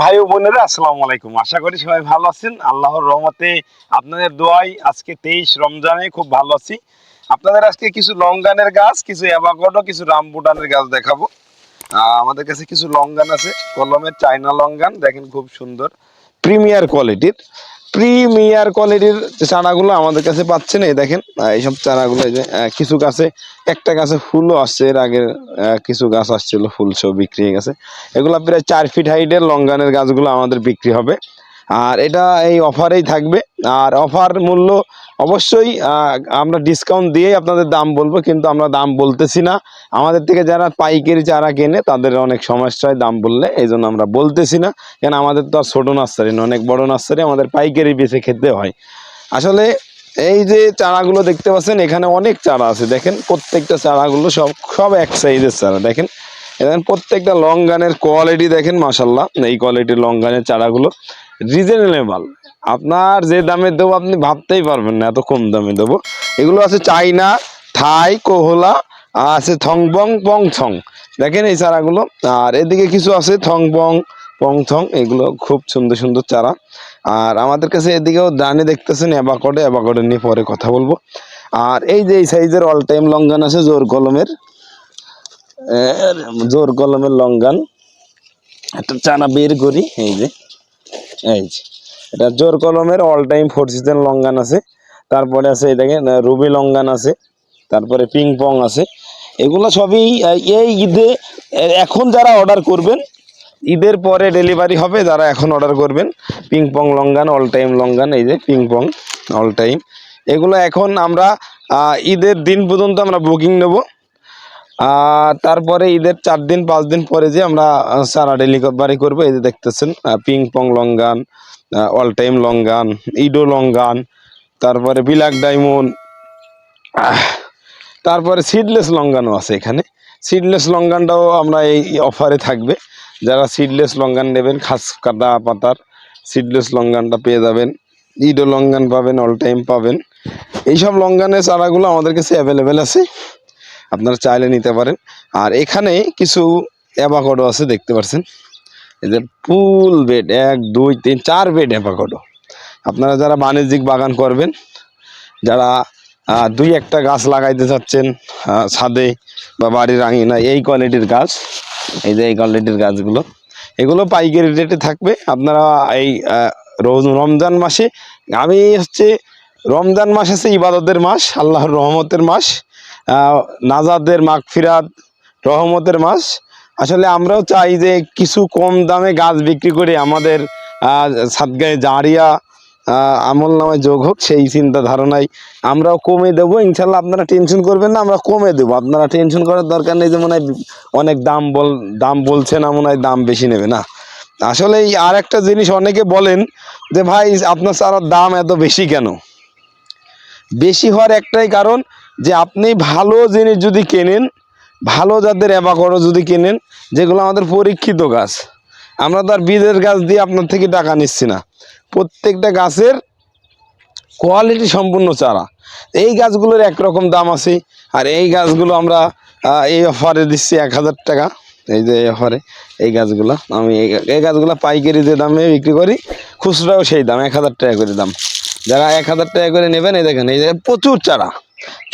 ভাই ও বোনেরা, আসসালামু আলাইকুম। আশা করি সবাই ভালো আছেন। আল্লাহর রহমতে আপনাদের দোয়াই আজকে তেইশ রমজানে খুব ভালো আছি। আপনাদের আজকে কিছু লঙ্গানের গাছ, কিছু অ্যাভাগডো, কিছু রামবুটানের গাছ দেখাবো। আমাদের কাছে কিছু লঙ্গান আছে, কলমের চায়না লঙ্গান, দেখেন খুব সুন্দর, প্রিমিয়ার কোয়ালিটির। প্রিমিয়ার কোয়ালিটির চারাগুলো আমাদের কাছে পাচ্ছেন, এই দেখেন এইসব চারাগুলো এই যে কিছু গাছে, একটা গাছে ফুলও আসছে, এর আগের কিছু গাছ আসছিল ফুল সব বিক্রি হয়ে গেছে। এগুলো প্রায় চার ফিট হাইটের লঙ্গানের গাছগুলো আমাদের বিক্রি হবে। আর এটা এই অফারেই থাকবে। আর অফার মূল্য অবশ্যই আমরা ডিসকাউন্ট দিয়েই আপনাদের দাম বলব, কিন্তু আমরা দাম বলতেছি না। আমাদের থেকে যারা পাইকারি চারা কেনে, তাদের অনেক সমস্যায় দাম বললে এই জন্য আমরা বলতেছি না। কেন আমাদের তো আর ছোটো নার্সারি না অনেক বড় নার্সারি আমাদের পাইকারি বেছে খেতে হয়। আসলে এই যে চারাগুলো দেখতে পাচ্ছেন, এখানে অনেক চারা আছে। দেখেন প্রত্যেকটা চারাগুলো সব সব এক সাইজের চারা। দেখেন দেখেন প্রত্যেকটা লং গানের কোয়ালিটি দেখেন মাসাল্লাহ এই কোয়ালিটির লং গানের চারাগুলো। রিজনেবল আপনার যে দামে দেবো আপনি ভাবতেই পারবেন না, এত কম দামে দেবো। এগুলো আছে চাইনা থাই, কোহলা আছে থংবং পং থং দেখেন এই চারাগুলো। আর এদিকে কিছু আছে থংবং পং থং এগুলো খুব সুন্দর সুন্দর চারা। আর আমাদের কাছে এদিকেও দানে দেখতেছেন অ্যাবাকডে অ্যাবাকডে নিয়ে পরে কথা বলব। আর এই যে এই সাইজের অল টাইম লঙ্গান আছে, জোর কলমের। জোর কলমের লঙ্গান। একটা চানা বের করি, এই যে। এই যে, এটা জোর কলমের all time four season longan আছে। তারপরে আছে দেখেন রুবি লঙ্গান আছে। তারপরে পিং পং আছে। এগুলো সবই এই ঈদে এখন যারা অর্ডার করবেন, ঈদের পরে ডেলিভারি হবে, যারা এখন অর্ডার করবেন ping pong longan all time longan এই যে পিং পং অল টাইম এগুলো এখন আমরা ঈদের দিন পর্যন্ত আমরা বুকিং নেব। তারপরে ঈদের চার দিন, পাঁচ দিন পরে যে আমরা সারা ডেলিভারি করব, এই যে দেখতেছেন ping pong longan all time longan Edo longan তারপরে বিলাক ডায়মন্ড তারপরে সিডলেস লঙ্গানও আছে এখানে। সিডলেস লঙ্গানটাও আমরা এই অফারে থাকবে। যারা সিডলেস লঙ্গান নেবেন, খাস কাটা পাতার সিডলেস লঙ্গানটা পেয়ে যাবেন। ইডো লঙ্গান পাবেন অল টাইম পাবেন। এইসব লঙ্গানের চারাগুলো আমাদের কাছে অ্যাভেলেবেল আছে। আপনারা চাইলে নিতে পারেন। আর এখানে কিছু অ্যাভাকাডো আছে, দেখতে পাচ্ছেন যে ফুল বেড এক, দুই, তিন, চার বেড অ্যাভাকাডো আপনারা যারা বাণিজ্যিক বাগান করবেন, যারা দুই একটা গাছ লাগাইতে চাচ্ছেন ছাদে বা বাড়ির আঙিনা এই কোয়ালিটির গাছ, এই যে এই কোয়ালিটির গাছগুলো, এগুলো পাইকারি রেটে থাকবে। আপনারা এই রোজ- রমজান মাসে, আমি হচ্ছে, রমজান মাস আছে ইবাদতের মাস, আল্লাহর রহমতের মাস। নাজাদের মাগফিরাত রহমতের মাস। আসলে আমরাও চাই যে কিছু কম দামে গাছ বিক্রি করে আমাদের আহ, সাদগায়ে জারিয়া আমল নামে যোগ হোক সেই চিন্তা ধারণায় আমরাও কমে দেবো। ইনশাল্লাহ আপনারা টেনশন করবেন না আমরা কমে দেবো। আপনারা টেনশন করার দরকার নেই যে মনে হয় অনেক দাম বল দাম বলছে না মনে হয় দাম বেশি নেবে না। আসলে এই আর একটা জিনিস অনেকে বলেন যে ভাই আপনার চারার দাম এত বেশি কেন? বেশি হওয়ার একটাই কারণ যে আপনি ভালো জিনিস যদি কেনেন, ভালো জাতের অ্যাবাকড়ো যদি কেনেন, যেগুলো আমাদের পরীক্ষিত গাছ, আমরা তো আর বীজের গাছ দিয়ে আপনার থেকে টাকা নিচ্ছি না। প্রত্যেকটা গাছের কোয়ালিটি সম্পূর্ণ চারা। এই গাছগুলোর একরকম দাম আছে, আর এই গাছগুলো আমরা এই অফারে দিচ্ছি এক হাজার টাকা। এই যে এই অফারে এই গাছগুলো, আমি এই গাছগুলো পাইকারি যে দামে বিক্রি করি, খুচরাও সেই দাম, এক হাজার টাকা করে দাম। যারা এক হাজার টাকা করে নেবেন, এই দেখেন, এই প্রচুর চারা।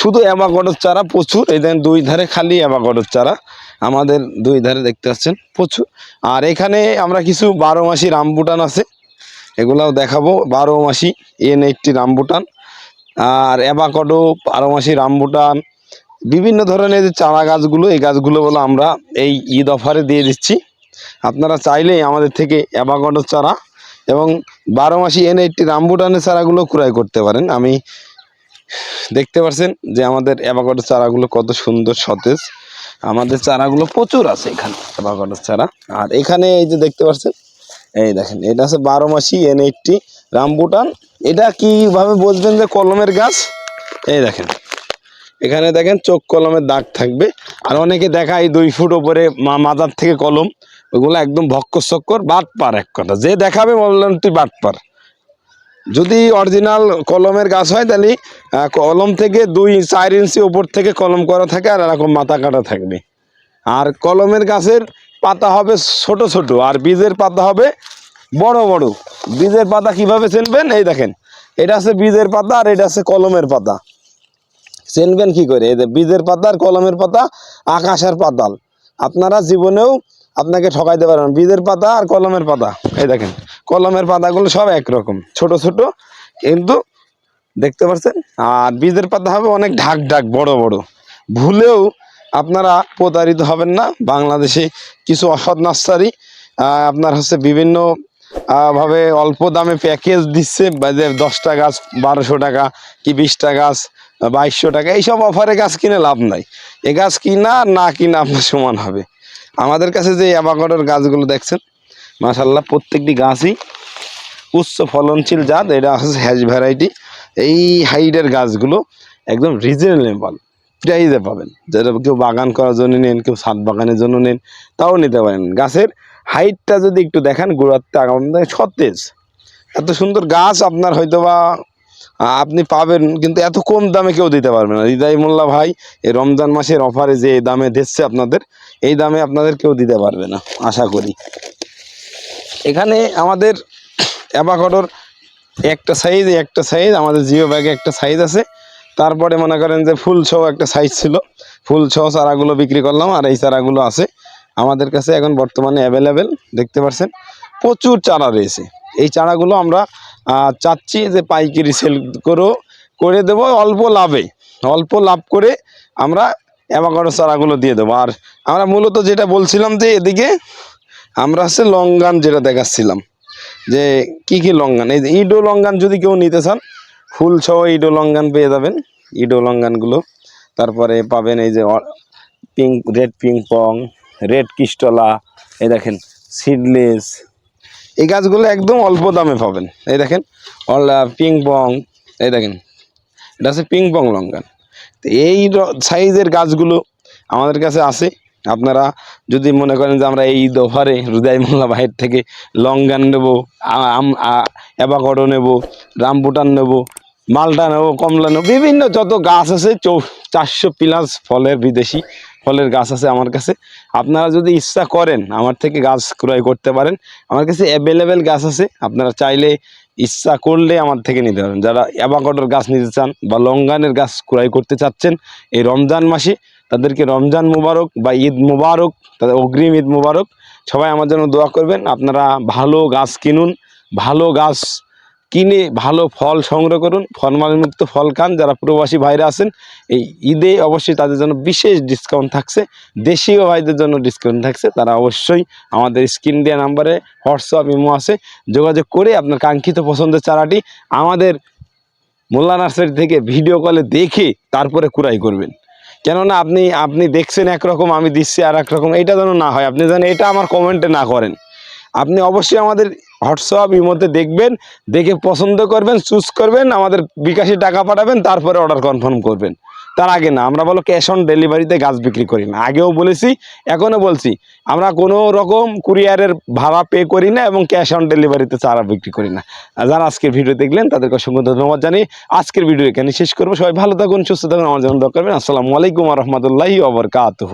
শুধু অ্যাবাকডোর চারা প্রচুর এই দেখেন দুই ধারে খালি অ্যাবাকডোর চারা। আমাদের দুই ধারে দেখতে পাচ্ছেন প্রচুর আর এখানে আমরা কিছু বারো মাসি রামবুটান আছে, এগুলাও দেখাবো। বারো মাসি এন এইটটি রামবুটান। আর অ্যাবাকডো বারো মাসি রামবুটান, বিভিন্ন ধরনের যে চারা গাছগুলো, এই গাছগুলো বলে আমরা এই ঈদ অফারে দিয়ে দিচ্ছি। আপনারা চাইলেই আমাদের থেকে অ্যাবাকডোর চারা এবং বারো মাসি এন এইটটি রামবুটানের চারাগুলো ক্রয় করতে পারেন। আমি দেখতে পাচ্ছেন যে আমাদের অ্যাবাকডোর চারাগুলো কত সুন্দর সতেজ। আমাদের চারাগুলো প্রচুর আছে এখানে অ্যাবাকডোর চারা। আর এখানে এই যে দেখতে পাচ্ছেন এই দেখেন, এটা আছে বারো মাসি এন এইটটি রামবুটান। এটা কীভাবে বুঝবেন যে কলমের গাছ? এই দেখেন, এখানে দেখেন চোখ কলমের দাগ থাকবে। আর অনেকে দেখায় দুই ফুট ওপরে মা- মাথার থেকে কলম। ওগুলো একদম ভক্কর চক্কর বাদ পার এক কথা। যে দেখাবে বললেন তুই বাদ পার যদি অরিজিনাল কলমের গাছ হয়, তাহলে কলম থেকে দুই, চার ইঞ্চি ওপর থেকে কলম করা থাকে আর এরকম মাথা কাটা থাকবে। আর কলমের গাছের পাতা হবে ছোট ছোট, আর বীজের পাতা হবে বড় বড়। বীজের পাতা কীভাবে চিনবেন? এই দেখেন, এটা আছে বীজের পাতা আর এটা আছে কলমের পাতা। চিনবেন কি করে? এই বীজের পাতা আর কলমের পাতা, আকাশের পাতাল। আপনারা জীবনেও আপনাকে ঠকাইতে পারবেন বীজের পাতা আর কলমের পাতা। এই দেখেন, কলমের পাতাগুলো সব একরকম, ছোট ছোট, কিন্তু দেখতে পাচ্ছেন? আর বীজের পাতা হবে অনেক ঢাক ঢাক, বড় বড়। ভুলেও আপনারা প্রতারিত হবেন না। বাংলাদেশে কিছু অসৎ নার্সারি আপনার হচ্ছে বিভিন্ন ভাবে অল্প দামে প্যাকেজ দিচ্ছে। যে দশটা গাছ, বারোশো টাকা কি বিশটা গাছ, বাইশশো টাকা, এইসব অফারে গাছ কিনে লাভ নাই। এ গাছ কিনা না কিনা আপনার সমান হবে। আমাদের কাছে যে অ্যাভাকাডোর গাছগুলো দেখছেন মাসাল্লাহ প্রত্যেকটি গাছই উচ্চ ফলনশীল জাত, এটা হচ্ছে হ্যাজ ভ্যারাইটি এই হাইটের গাছগুলো একদম রিজনেবল প্রাইজে পাবেন। যেটা কেউ বাগান করার জন্য নেন, কেউ ছাদ বাগানের জন্য নেন, তাও নিতে পারেন। গাছের হাইটটা যদি একটু দেখেন গোড়াতে আমাদের সতেজ। এত সুন্দর গাছ আপনার হয়তো বা আপনি পাবেন, কিন্তু এত কম দামে কেউ দিতে পারবে না। হৃদয় মোল্লা ভাই, এই রমজান মাসের অফারে যে দামে দিচ্ছে আপনাদের, এই দামে আপনাদের কেউ দিতে পারবে না, আশা করি। এখানে আমাদের অ্যাবাকডোর একটা সাইজ একটা সাইজ আমাদের জিও ব্যাগে একটা সাইজ আছে। তারপরে মনে করেন যে ফুল সহ একটা সাইজ ছিল। ফুল সহ চারাগুলো বিক্রি করলাম, আর এই চারাগুলো আছে। আমাদের কাছে এখন বর্তমানে অ্যাভেলেবেল দেখতে পাচ্ছেন প্রচুর চারা রয়েছে। এই চারাগুলো আমরা চাচ্ছি যে পাইকারি সেল করেও করে দেবো অল্প লাভে। অল্প লাভ করে আমরা অ্যাভাকাডো চারাগুলো দিয়ে দেবো। আর আমরা মূলত যেটা বলছিলাম যে এদিকে আমরা হচ্ছে লঙ্গান যেটা দেখাচ্ছিলাম, যে কি কি লঙ্গান? এই যে ইডো লঙ্গান যদি কেউ নিতে চান, ফুল সহ ইডো লঙ্গান পেয়ে যাবেন। ইডো লঙ্গানগুলো, তারপরে পাবেন এই যে pink red pink pong red কিস্টলা এই দেখেন সিডলেস এই গাছগুলো একদম অল্প দামে পাবেন। এই দেখেন পিং পং এই দেখেন, এটা হচ্ছে পিং পং লঙ্কান তো এই সাইজের গাছগুলো আমাদের কাছে আছে। আপনারা যদি মনে করেন যে আমরা এই দফারে হৃদয় মোল্লা বাহির থেকে লঙ্গান নেব আম অ্যাবাকডো নেব রামবুটান নেব, মালটা নেব, কমলা নেব, বিভিন্ন যত গাছ আছে চৌ, চারশো প্লাস ফলের বিদেশি ফলের গাছ আছে আমার কাছে। আপনারা যদি ইচ্ছা করেন আমার থেকে গাছ ক্রয় করতে পারেন। আমার কাছে অ্যাভেলেবেল গাছ আছে, আপনারা চাইলে ইচ্ছা করলে আমার থেকে নিতে পারেন। যারা অ্যাবাকডোর গাছ নিতে চান বা লঙ্গানের গাছ ক্রয় করতে চাচ্ছেন, এই রমজান মাসে তাদেরকে রমজান মুবারক বা ঈদ মুবারক, তাদের অগ্রিম ঈদ মুবারক সবাই আমার জন্য দোয়া করবেন। আপনারা ভালো গাছ কিনুন, ভালো গাছ কিনে ভালো ফল সংগ্রহ করুন ফলমালিমুক্ত ফল খান। যারা প্রবাসী ভাইরা আছেন, এই ঈদে অবশ্যই তাদের জন্য বিশেষ ডিসকাউন্ট থাকছে। দেশীয় ভাইদের জন্য ডিসকাউন্ট থাকছে। তারা অবশ্যই আমাদের স্ক্রিন দেওয়া নাম্বারে হোয়াটসঅ্যাপ, ইমো আছে। যোগাযোগ করে আপনার কাঙ্ক্ষিত পছন্দের চারাটি আমাদের মোল্লা নার্সারি থেকে ভিডিও কলে দেখে তারপরে কুড়াই করবেন। কেননা আপনি আপনি দেখছেন একরকম, আমি দিচ্ছি আর একরকম এটা যেন না হয়। আপনি যেন এটা আমার কমেন্টে না করেন। আপনি অবশ্যই আমাদের হোয়াটসঅ্যাপ, ইমোতে দেখবেন, দেখে পছন্দ করবেন, চুজ করবেন, আমাদের বিকাশে টাকা পাঠাবেন, তারপরে অর্ডার কনফার্ম করবেন। তার আগে না, আমরা বলো ক্যাশ অন ডেলিভারিতে গাছ বিক্রি করি না। আগেও বলেছি, এখনও বলছি, আমরা কোনো রকম কুরিয়ারের ভাড়া পে করি না এবং ক্যাশ অন ডেলিভারিতে চারা বিক্রি করি না। যারা আজকের ভিডিও দেখলেন, তাদেরকে অসংখ্য ধন্যবাদ জানিয়ে আজকের ভিডিও এখানে শেষ করব। সবাই ভালো থাকুন, সুস্থ থাকুন, আমার জন্য দরকার আসসালামু আলাইকুম রহমতুল্লাহি ওবরকাতহ